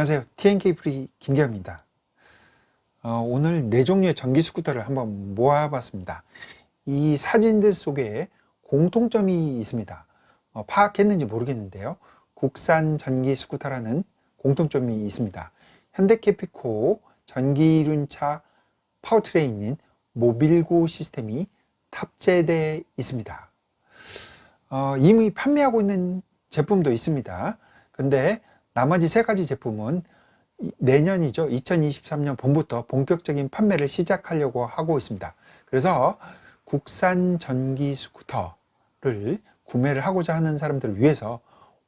안녕하세요. TNK 프리 김기현입니다. 어, 오늘 네 종류의 전기 스쿠터를 한번 모아봤습니다. 이 사진들 속에 공통점이 있습니다. 어, 파악했는지 모르겠는데요. 국산 전기 스쿠터라는 공통점이 있습니다. 현대캐피코 전기륜차 파워트레인인 모빌고 시스템이 탑재되어 있습니다. 어, 이미 판매하고 있는 제품도 있습니다. 근데 나머지 세 가지 제품은 이- 내년이죠. 2023년 봄부터 본격적인 판매를 시작하려고 하고 있습니다. 그래서 국산 전기 스쿠터를 구매를 하고자 하는 사람들을 위해서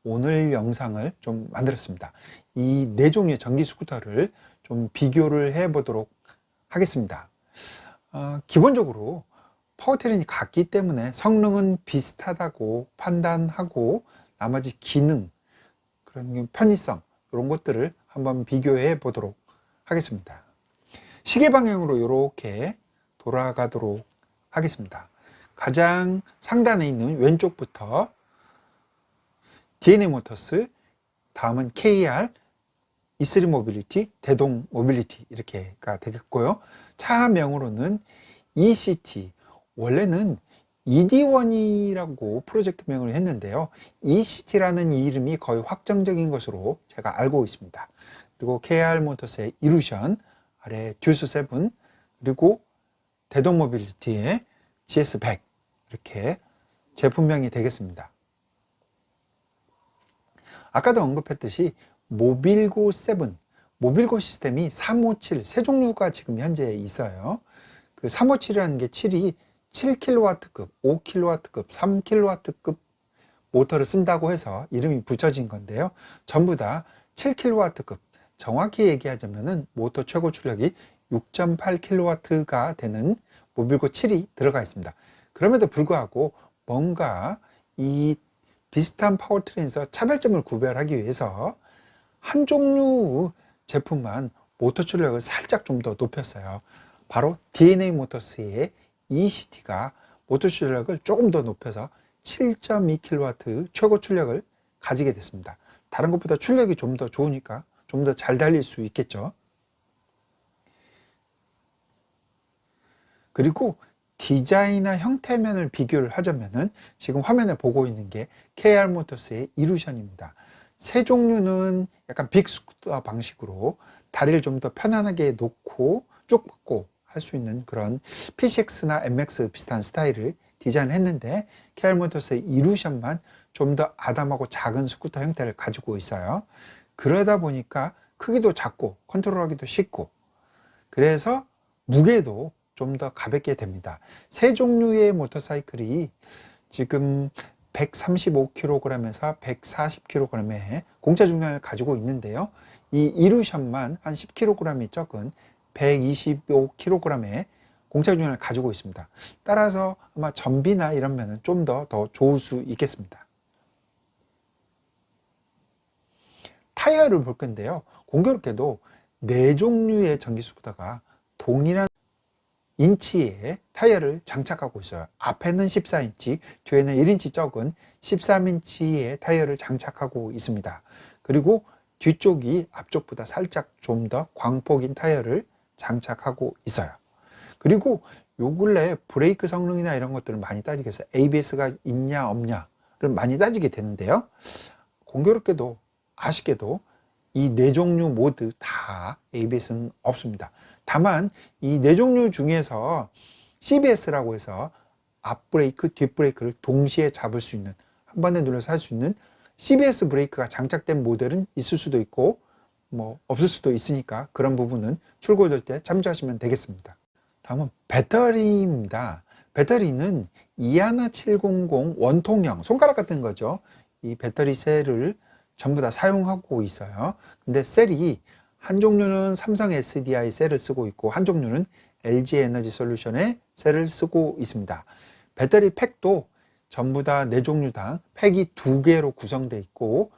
오늘 영상을 좀 만들었습니다. 이 네 종류의 전기 스쿠터를 좀 비교를 해 보도록 하겠습니다. 어, 기본적으로 파워트레인이 같기 때문에 성능은 비슷하다고 판단하고 나머지 기능, 그런 편의성 이런 것들을 한번 비교해 보도록 하겠습니다. 시계 방향으로 이렇게 돌아가도록 하겠습니다. 가장 상단에 있는 왼쪽부터 DNA 모터스, 다음은 KR, E3 모빌리티, 대동 모빌리티 이렇게가 되겠고요. 차명으로는 ECT, 원래는 ED1이라고 프로젝트명을 했는데요. ECT라는 이름이 거의 확정적인 것으로 제가 알고 있습니다. 그리고 KR 모터스의 이루션, 아래 듀스 7, 그리고 대동 모빌리티의 GS100 이렇게 제품명이 되겠습니다. 아까도 언급했듯이 모빌고 7, 모빌고 시스템이 357, 세 종류가 지금 현재 있어요. 그 357이라는 게 7이 7kW급, 5kW급, 3kW급 모터를 쓴다고 해서 이름이 붙여진 건데요. 전부 다 7kW급, 정확히 얘기하자면은 모터 최고 출력이 6.8kW가 되는 모빌고 7이 들어가 있습니다. 그럼에도 불구하고 뭔가 이 비슷한 파워트레인에서 차별점을 구별하기 위해서 한 종류 제품만 모터 출력을 살짝 좀 더 높였어요. 바로 DNA 모터스의 ECT가 모터 출력을 조금 더 높여서 7.2kW 최고 출력을 가지게 됐습니다. 다른 것보다 출력이 좀 더 좋으니까 좀 더 잘 달릴 수 있겠죠. 그리고 디자인이나 형태면을 비교를 하자면은 지금 화면에 보고 있는 게 KR 모터스의 이루션입니다. 세 종류는 약간 빅스쿠터 방식으로 다리를 좀 더 편안하게 놓고 쭉 뻗고 할 수 있는 그런 PCX나 MX 비슷한 스타일을 디자인했는데 KR 모터스의 이루션만 좀 더 아담하고 작은 스쿠터 형태를 가지고 있어요. 그러다 보니까 크기도 작고 컨트롤하기도 쉽고 그래서 무게도 좀 더 가볍게 됩니다. 세 종류의 모터사이클이 지금 135kg에서 140kg의 공차 중량을 가지고 있는데요. 이 이루션만 한 10kg이 적은 125kg의 공차 중량을 가지고 있습니다. 따라서 아마 전비나 이런 면은 좀 더 더 좋을 수 있겠습니다. 타이어를 볼 건데요. 공교롭게도 네 종류의 전기 스쿠터가 동일한 인치의 타이어를 장착하고 있어요. 앞에는 14인치, 뒤에는 1인치 적은 13인치의 타이어를 장착하고 있습니다. 그리고 뒤쪽이 앞쪽보다 살짝 좀 더 광폭인 타이어를 장착하고 있어요. 그리고 요 근래 브레이크 성능이나 이런 것들을 많이 따지게 해서 ABS가 있냐 없냐를 많이 따지게 되는데요. 공교롭게도 아쉽게도 이 네 종류 모두 다 ABS는 없습니다. 다만 이 네 종류 중에서 CBS라고 해서 앞 브레이크, 뒷 브레이크를 동시에 잡을 수 있는 한 번에 눌러서 할 수 있는 CBS 브레이크가 장착된 모델은 있을 수도 있고 뭐 없을 수도 있으니까 그런 부분은 출고될 때 참조하시면 되겠습니다. 다음은 배터리입니다. 배터리는 이하나 700 원통형 손가락 같은 거죠. 이 배터리 셀을 전부 다 사용하고 있어요. 근데 셀이 한 종류는 삼성 SDI 셀을 쓰고 있고 한 종류는 LG 에너지 솔루션의 셀을 쓰고 있습니다. 배터리 팩도 전부 다 네 종류당 팩이 두 개로 구성되어 있고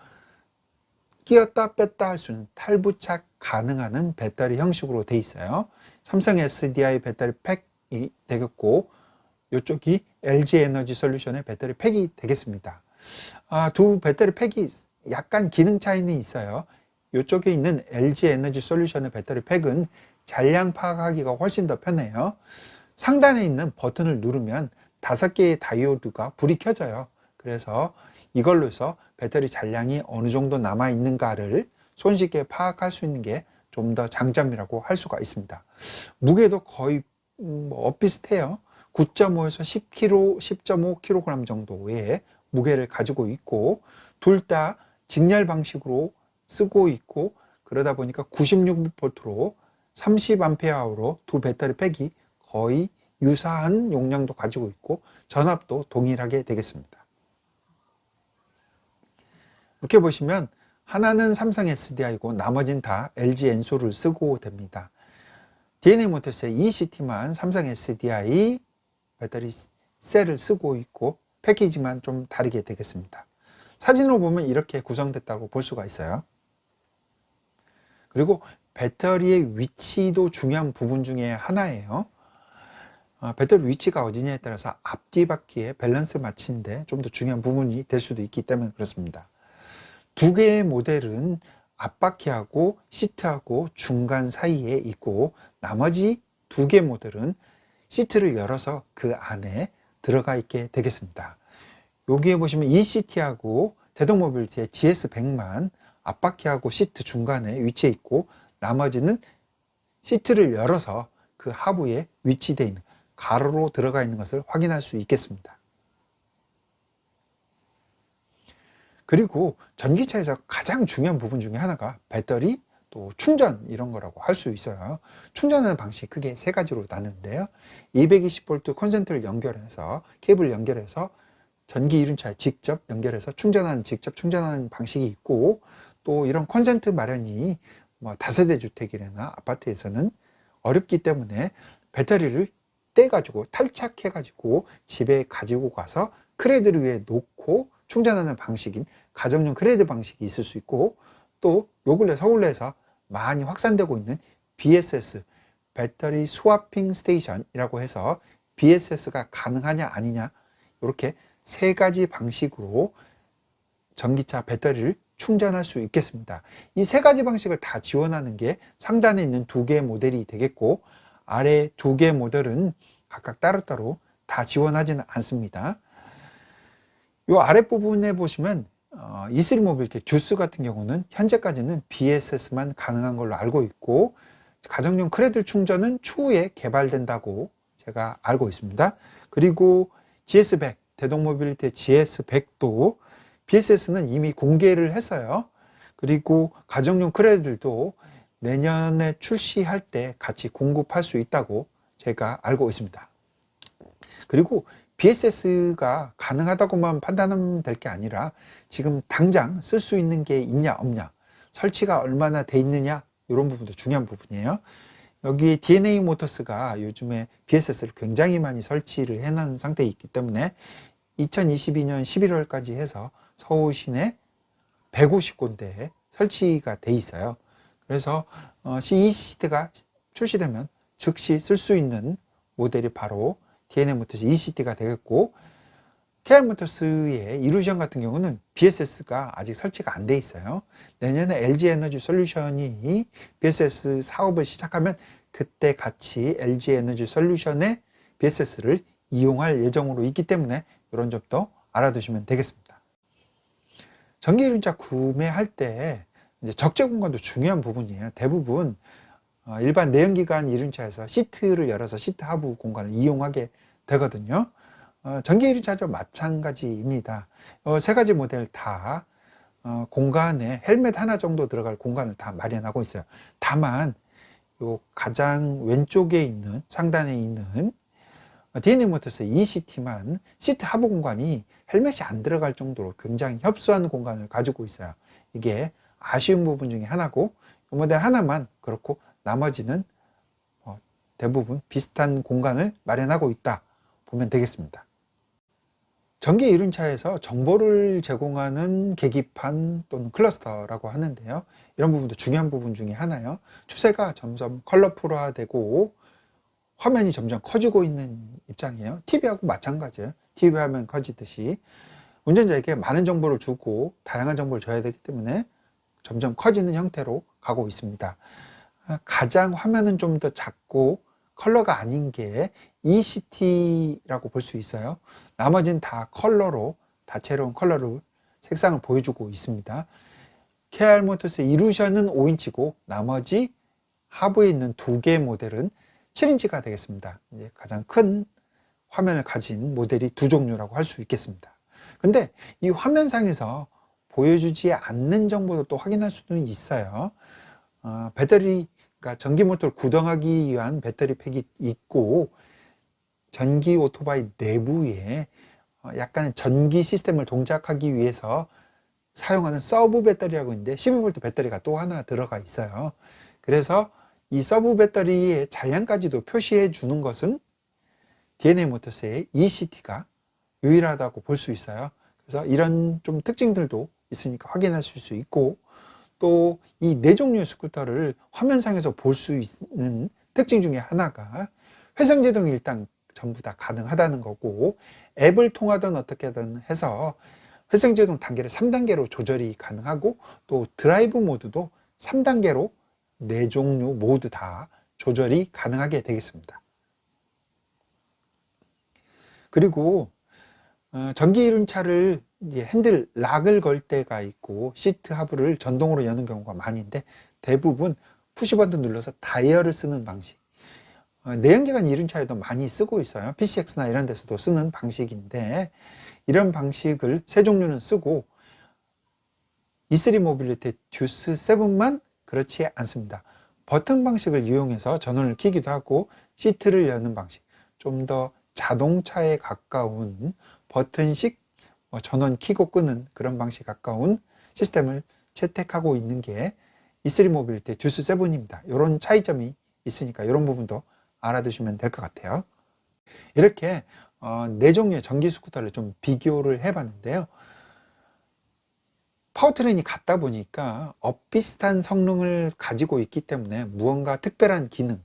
끼었다 뺐다 할 수 있는 탈부착 가능한 배터리 형식으로 되어 있어요. 삼성 SDI 배터리 팩이 되겠고 이쪽이 LG 에너지 솔루션의 배터리 팩이 되겠습니다. 아, 두 배터리 팩이 약간 기능 차이는 있어요. 이쪽에 있는 LG 에너지 솔루션의 배터리 팩은 잔량 파악하기가 훨씬 더 편해요. 상단에 있는 버튼을 누르면 다섯 개의 다이오드가 불이 켜져요. 그래서 이걸로 해서 배터리 잔량이 어느 정도 남아 있는가를 손쉽게 파악할 수 있는 게 좀 더 장점이라고 할 수가 있습니다. 무게도 거의 음, 뭐 비슷해요. 9.5에서 10kg, 10.5kg 정도의 무게를 가지고 있고 둘 다 직렬 방식으로 쓰고 있고 그러다 보니까 96V로 30A로 두 배터리 팩이 거의 유사한 용량도 가지고 있고 전압도 동일하게 되겠습니다. 이렇게 보시면 하나는 삼성 SDI고 나머진 다 LG 엔소를 쓰고 됩니다. DNA 모터스의 ECT만 삼성 SDI 배터리 셀을 쓰고 있고 패키지만 좀 다르게 되겠습니다. 사진으로 보면 이렇게 구성됐다고 볼 수가 있어요. 그리고 배터리의 위치도 중요한 부분 중에 하나예요. 어, 배터리 위치가 어디냐에 따라서 앞뒤 바퀴의 밸런스 맞추는데 좀 더 중요한 부분이 될 수도 있기 때문에 그렇습니다. 두 개의 모델은 앞바퀴하고 시트하고 중간 사이에 있고 나머지 두 개 모델은 시트를 열어서 그 안에 들어가 있게 되겠습니다. 여기에 보시면 ECT하고 대동모빌리티의 GS100만 앞바퀴하고 시트 중간에 위치해 있고 나머지는 시트를 열어서 그 하부에 위치되어 있는 가로로 들어가 있는 것을 확인할 수 있겠습니다. 그리고 전기차에서 가장 중요한 부분 중에 하나가 배터리 또 충전 이런 거라고 할 수 있어요. 충전하는 방식이 크게 세 가지로 나누는데요. 220V 콘센트를 연결해서 케이블 연결해서 전기 이륜차에 직접 연결해서 충전하는 직접 충전하는 방식이 있고 또 이런 콘센트 마련이 뭐 다세대 주택이나 아파트에서는 어렵기 때문에 배터리를 떼 가지고 탈착해 가지고 집에 가지고 가서 크레드를 위에 놓고 충전하는 방식인 가정용 크레드 방식이 있을 수 있고 또 요 근래 서울에서 많이 확산되고 있는 BSS 배터리 스와핑 스테이션이라고 해서 BSS가 가능하냐 아니냐 이렇게 세 가지 방식으로 전기차 배터리를 충전할 수 있겠습니다. 이 세 가지 방식을 다 지원하는 게 상단에 있는 두 개의 모델이 되겠고 아래 두 개의 모델은 각각 따로따로 다 지원하지는 않습니다. 이 아랫부분에 보시면 어, E3 모빌티 주스 같은 경우는 현재까지는 BSS만 가능한 걸로 알고 있고 가정용 크레드 충전은 추후에 개발된다고 제가 알고 있습니다. 그리고 GS100 대동 모빌리티 GS100도 BSS는 이미 공개를 했어요. 그리고 가정용 크레드들도 내년에 출시할 때 같이 공급할 수 있다고 제가 알고 있습니다. 그리고 BSS가 가능하다고만 판단하면 될 게 아니라 지금 당장 쓸 수 있는 게 있냐 없냐 설치가 얼마나 돼 있느냐 이런 부분도 중요한 부분이에요. 여기 DNA 모터스가 요즘에 BSS를 굉장히 많이 설치를 해놓은 상태에 있기 때문에 2022년 11월까지 해서 서울 시내 150군데에 설치가 돼 있어요. 그래서 이 시트가 출시되면 즉시 쓸 수 있는 모델이 바로 DNA 모터스 ECT가 되겠고 KR 모터스의 이루션 같은 경우는 BSS가 아직 설치가 안 돼 있어요. 내년에 LG 에너지 솔루션이 BSS 사업을 시작하면 그때 같이 LG 에너지 솔루션의 BSS를 이용할 예정으로 있기 때문에 이런 점도 알아두시면 되겠습니다. 전기 이륜차 구매할 때 이제 적재 공간도 중요한 부분이에요. 대부분 어, 일반 내연기관 이륜차에서 시트를 열어서 시트 하부 공간을 이용하게 되거든요. 어, 전기 이륜차도 마찬가지입니다. 어, 세 가지 모델 다 공간에 헬멧 하나 정도 들어갈 공간을 다 마련하고 있어요. 다만 요 가장 왼쪽에 있는 상단에 있는 DNA 모터스 ECT만 시트 하부 공간이 헬멧이 안 들어갈 정도로 굉장히 협소한 공간을 가지고 있어요. 이게 아쉬운 부분 중에 하나고 이 모델 하나만 그렇고 나머지는 어, 대부분 비슷한 공간을 마련하고 있다 보면 되겠습니다. 전기 이륜차에서 정보를 제공하는 계기판 또는 클러스터라고 하는데요. 이런 부분도 중요한 부분 중에 하나요. 추세가 점점 컬러풀화되고 화면이 점점 커지고 있는 입장이에요. TV하고 마찬가지예요. TV 화면 커지듯이 운전자에게 많은 정보를 주고 다양한 정보를 줘야 되기 때문에 점점 커지는 형태로 가고 있습니다. 아, 가장 화면은 좀 더 작고 컬러가 아닌 게 ECT라고 볼 수 있어요. 나머지는 다 컬러로 다채로운 컬러를 색상을 보여주고 있습니다. KR 모터스의 이루션은 5인치고 나머지 하부에 있는 두 개의 모델은 7인치가 되겠습니다. 이제 가장 큰 화면을 가진 모델이 두 종류라고 할 수 있겠습니다. 근데 이 화면상에서 보여주지 않는 정보도 또 확인할 수는 있어요. 어, 배터리, 그러니까 전기 모터를 구동하기 위한 배터리 팩이 있고 전기 오토바이 내부에 어, 약간의 전기 시스템을 동작하기 위해서 사용하는 서브 배터리라고 있는데 12V 배터리가 또 하나 들어가 있어요. 그래서 이 서브 배터리의 잔량까지도 표시해 주는 것은 DNA 모터스의 ECT가 유일하다고 볼 수 있어요. 그래서 이런 좀 특징들도 있으니까 확인하실 수 있고 또 이 네 종류의 스쿠터를 화면상에서 볼 수 있는 특징 중에 하나가 회생 제동이 일단 전부 다 가능하다는 거고 앱을 통하든 어떻게든 해서 회생 제동 단계를 3단계로 조절이 가능하고 또 드라이브 모드도 3단계로 네 종류 모두 다 조절이 가능하게 되겠습니다. 그리고 어, 전기 이륜차를 핸들 락을 걸 때가 있고 시트 하부를 전동으로 여는 경우가 많은데 대부분 푸시버튼 눌러서 다이얼을 쓰는 방식. 어, 내연기관 이륜차에도 많이 쓰고 있어요. PCX나 이런 데서도 쓰는 방식인데 이런 방식을 세 종류는 쓰고 E3 모빌리티 듀스 7만 그렇지 않습니다. 버튼 방식을 이용해서 전원을 켜기도 하고 시트를 여는 방식. 좀 더 자동차에 가까운 버튼식 뭐 전원 켜고 끄는 그런 방식 가까운 시스템을 채택하고 있는 게 E3 모빌리티 듀스 7입니다. 이런 차이점이 있으니까 이런 부분도 알아두시면 될 것 같아요. 이렇게 어, 네 종류의 전기 스쿠터를 좀 비교를 해봤는데요. 파워트레인이 같다 보니까 엇비슷한 성능을 가지고 있기 때문에 무언가 특별한 기능,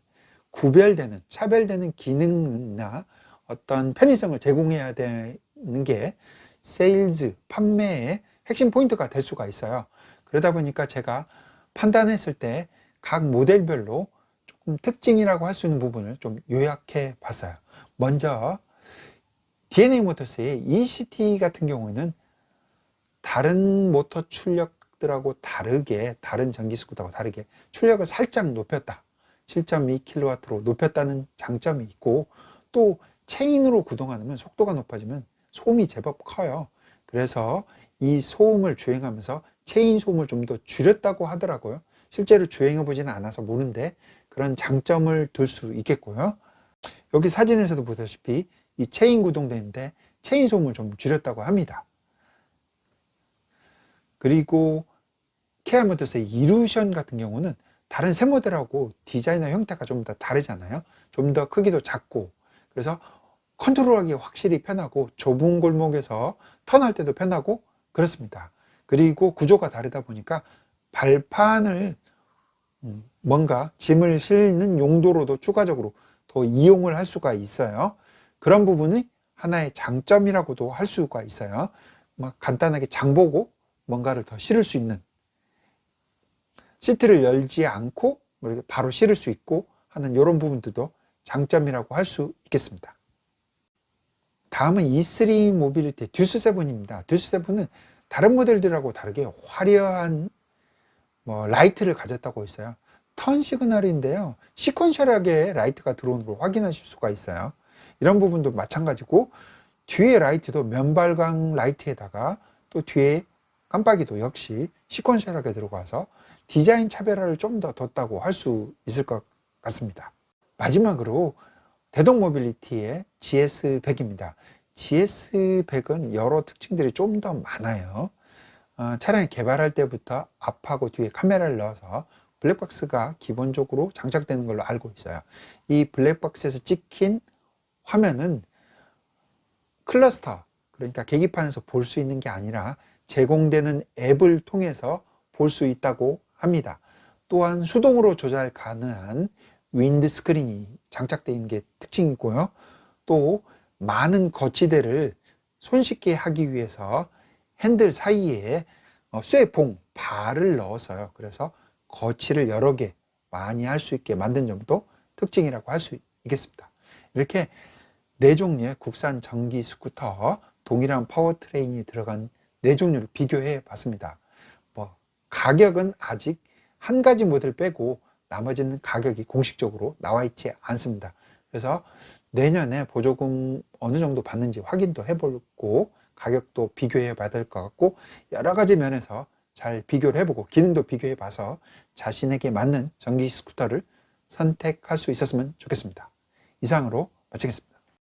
구별되는, 차별되는 기능이나 어떤 편의성을 제공해야 되는 게 세일즈, 판매의 핵심 포인트가 될 수가 있어요. 그러다 보니까 제가 판단했을 때 각 모델별로 특징이라고 할 수 있는 부분을 좀 요약해 봤어요. 먼저 DNA 모터스의 ECT 같은 경우에는 다른 모터 출력들하고 다르게 다른 전기 스쿠터하고 다르게 출력을 살짝 높였다. 7.2kW로 높였다는 장점이 있고 또 체인으로 구동하면 속도가 높아지면 소음이 제법 커요. 그래서 이 소음을 주행하면서 체인 소음을 좀 더 줄였다고 하더라고요. 실제로 주행해 보지는 않아서 모르는데 그런 장점을 둘 수 있겠고요. 여기 사진에서도 보다시피 이 체인 구동되는데 체인 소음을 좀 줄였다고 합니다. 그리고 케아 모터스의 이루션 같은 경우는 다른 새 모델하고 디자인의 형태가 좀 더 다르잖아요. 좀 더 크기도 작고 그래서 컨트롤하기 확실히 편하고 좁은 골목에서 턴할 때도 편하고 그렇습니다. 그리고 구조가 다르다 보니까 발판을 음, 뭔가 짐을 실는 용도로도 추가적으로 더 이용을 할 수가 있어요. 그런 부분이 하나의 장점이라고도 할 수가 있어요. 막 간단하게 장보고 뭔가를 더 실을 수 있는 시트를 열지 않고 뭐 바로 실을 수 있고 하는 이런 부분들도 장점이라고 할 수 있겠습니다. 다음은 E3 모빌리티 듀스 7입니다. 듀스 7은 다른 모델들하고 다르게 화려한 뭐 라이트를 가졌다고 있어요. 턴 시그널인데요. 시퀀셜하게 라이트가 들어오는 걸 확인하실 수가 있어요. 이런 부분도 마찬가지고 뒤에 라이트도 면발광 라이트에다가 또 뒤에 깜빡이도 역시 시퀀셜하게 들어가서 디자인 차별화를 좀 더 뒀다고 할 수 있을 것 같습니다. 마지막으로 대동 모빌리티의 GS100입니다. GS100은 여러 특징들이 좀 더 많아요. 어, 차량이 개발할 때부터 앞하고 뒤에 카메라를 넣어서 블랙박스가 기본적으로 장착되는 걸로 알고 있어요. 이 블랙박스에서 찍힌 화면은 클러스터, 그러니까 계기판에서 볼 수 있는 게 아니라 제공되는 앱을 통해서 볼 수 있다고 합니다. 또한 수동으로 조절 가능한 윈드 스크린이 장착되어 있는 게 특징이고요. 또 많은 거치대를 손쉽게 하기 위해서 핸들 사이에 어, 쇠봉, 발을 넣어서요. 그래서 거치를 여러 개 많이 할 수 있게 만든 점도 특징이라고 할 수 있겠습니다. 이렇게 네 종류의 국산 전기 스쿠터 동일한 파워트레인이 들어간 네 종류를 비교해 봤습니다. 뭐 가격은 아직 한 가지 모델 빼고 나머지는 가격이 공식적으로 나와 있지 않습니다. 그래서 내년에 보조금 어느 정도 받는지 확인도 해보고 가격도 비교해 봐야 될 것 같고 여러 가지 면에서 잘 비교를 해보고 기능도 비교해 봐서 자신에게 맞는 전기 스쿠터를 선택할 수 있었으면 좋겠습니다. 이상으로 마치겠습니다.